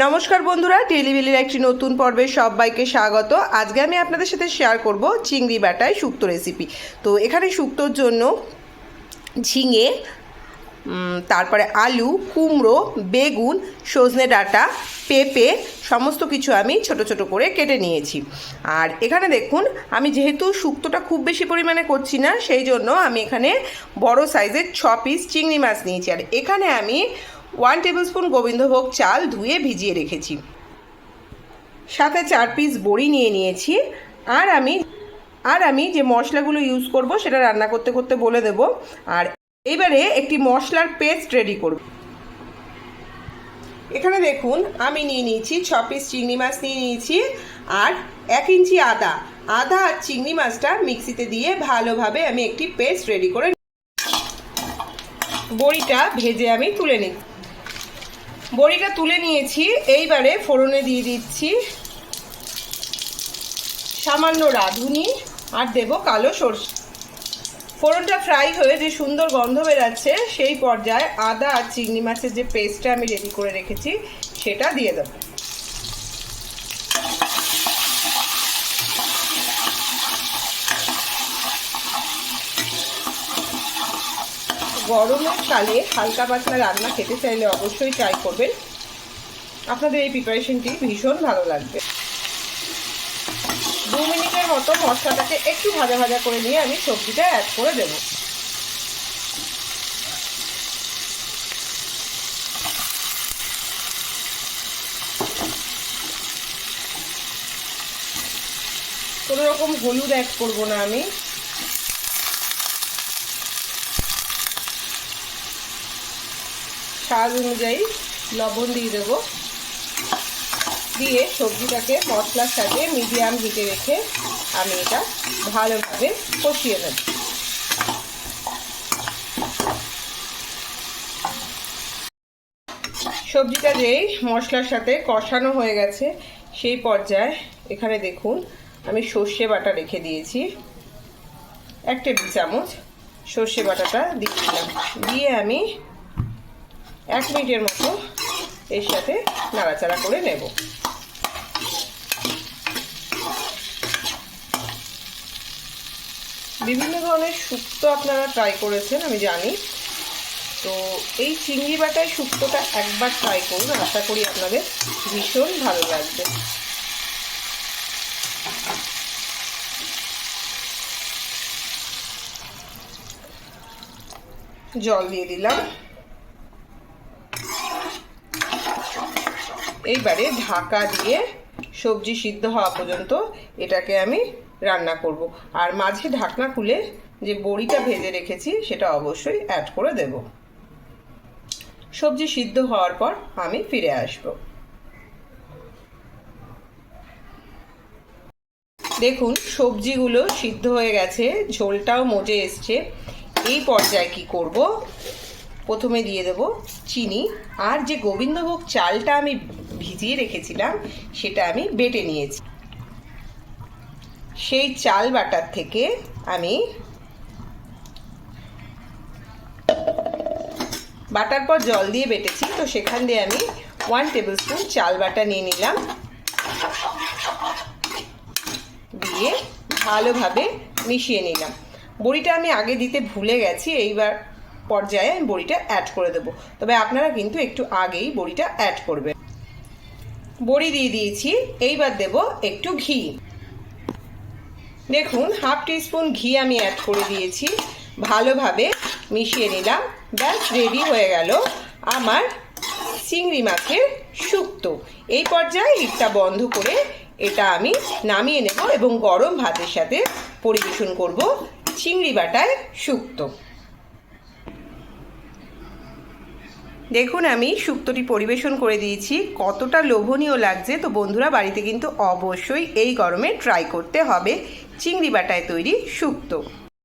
নমস্কার বন্ধুরা টেলিভিলির একটি নতুন পর্বে সবাইকে স্বাগত। আজকে আমি আপনাদের সাথে শেয়ার করব চিংড়ি বাটায় শুক্তো রেসিপি তো এখানে শুক্তোর জন্য ঝিঙে তারপরে আলু, কুমড়ো, বেগুন, সজনে ডাঁটা, পেঁপে, সমস্ত কিছু আমি ছোট ছোট করে কেটে নিয়েছি। আর এখানে দেখুন, আমি যেহেতু শুক্তোটা খুব বেশি পরিমাণে করছি না, সেই জন্য আমি এখানে বড় সাইজের ছ পিস চিংড়ি মাছ নিয়েছি। আর এখানে আমি ওয়ান টেবিলস্পুন গোবিন্দভোগ চাল ধুয়ে ভিজিয়ে রেখেছি। সাথে চার পিস বড়ি নিয়ে নিয়েছি। আর আমি আর আমি যে মশলাগুলো ইউজ করব সেটা রান্না করতে করতে বলে দেব। আর এবারে একটি মশলার পেস্ট রেডি করব। এখানে দেখুন, আমি নিয়ে নিয়েছি ছ পিস চিংড়ি মাছ নিয়ে নিয়েছি। আর এক ইঞ্চি আদা। আদা আর চিংড়ি মাছটা মিক্সিতে দিয়ে ভালোভাবে আমি একটি পেস্ট রেডি করে বড়িটা ভেজে আমি তুলে নিই বড়িটা তুলে নিয়েছি, এইবারে ফোড়নে দিয়ে দিচ্ছি। সামান্য রাঁধুনি, আর দেব কালো সরষে। ফোড়নটা ফ্রাই হয়ে যে সুন্দর গন্ধ বেরাচ্ছে, সেই পর্যায়ে আদা আর চিংড়ি মাছের যে পেস্টটা আমি রেডি করে রেখেছি, সেটা দিয়ে দেবো। গরমের কালে হালকা পাতলা রান্না খেতে চাইলে অবশ্যই ট্রাই করবেন। আপনাদের এই প্রিপারেশনটি ভীষণ ভালো লাগবে। দু মিনিটের মতো মশলাটাকে একটু ভাজা ভাজা করে নিয়ে আমি সবজিটা অ্যাড করে দেবো। কোনো রকম হলুদ অ্যাড করব না আমি। স্বাদ অনুযায়ী লবণ দিয়ে দেবো। দিয়ে সবজিটাকে মশলার সাথে মিডিয়াম হিটে রেখে আমি এটা ভালোভাবে কষিয়ে নেব। সবজিটা যেই মশলার সাথে কষানো হয়ে গেছে, সেই পর্যায়ে এখানে দেখুন আমি সর্ষে বাটা রেখে দিয়েছি। এক টেবিল চামচ সর্ষে বাটাটা দিচ্ছিলাম দিয়ে আমি এক মিনিটের মতো এর সাথে নাড়াচাড়া করে নেব। বিভিন্ন ধরনের শুক্তো আপনারা ট্রাই করেছেন, আমি জানি। তো এই চিংড়ি বাটায় শুক্তোটা একবার ট্রাই করুন, আশা করি আপনাদের ভীষণ ভালো লাগবে। জল দিয়ে দিলাম। এইবারে ঢাকা দিয়ে সবজি সিদ্ধ হওয়া পর্যন্ত এটাকে আমি রান্না করব। আর মাঝে ঢাকনা খুলে যে বড়িটা ভেজে রেখেছি, সেটা অবশ্যই অ্যাড করে দেব। সবজি সিদ্ধ হওয়ার পর আমি ফিরে আসব। দেখুন, সবজিগুলো সিদ্ধ হয়ে গেছে, ঝোলটাও মজে এসছে। এই পর্যায়ে কি করব? প্রথমে দিয়ে দেব চিনি। আর যে গোবিন্দভোগ চালটা আমি ভিজিয়ে রেখেছিলাম, সেটা আমি বেটে নিয়েছি। সেই চাল বাটার থেকে আমি বাটার পর জল দিয়ে বেটেছি, তো সেখান দিয়ে আমি ওয়ান টেবিল স্পুন চাল বাটা নিয়ে নিলাম। দিয়ে ভালোভাবে মিশিয়ে নিলাম। বড়িটা আমি আগে দিতে ভুলে গেছি, এইবার পর্যায়ে আমি বড়িটা অ্যাড করে দেবো। তবে আপনারা কিন্তু একটু আগেই বড়িটা অ্যাড করবেন। বড়ি দিয়ে দিয়েছি, এইবার দেব একটু ঘি। দেখুন, হাফ টিস্পুন ঘি আমি অ্যাড করে দিয়েছি। ভালোভাবে মিশিয়ে নিলাম। ব্যাস রেডি হয়ে গেল আমার চিংড়ি মাছের শুক্তো। এই পর্যায়ে হিটটা বন্ধ করে এটা আমি নামিয়ে নেব এবং গরম ভাতের সাথে পরিবেশন করব চিংড়ি বাটায় শুক্তো। দেখুন, আমি শুক্তটি পরিবেশন করে দিয়েছি। কতটা লোভনীয় লাগছে। তো বন্ধুরা, বাড়িতে কিন্তু অবশ্যই এই গরমে ট্রাই করতে হবে। চিংড়ি বাটায় তৈরি শুক্তো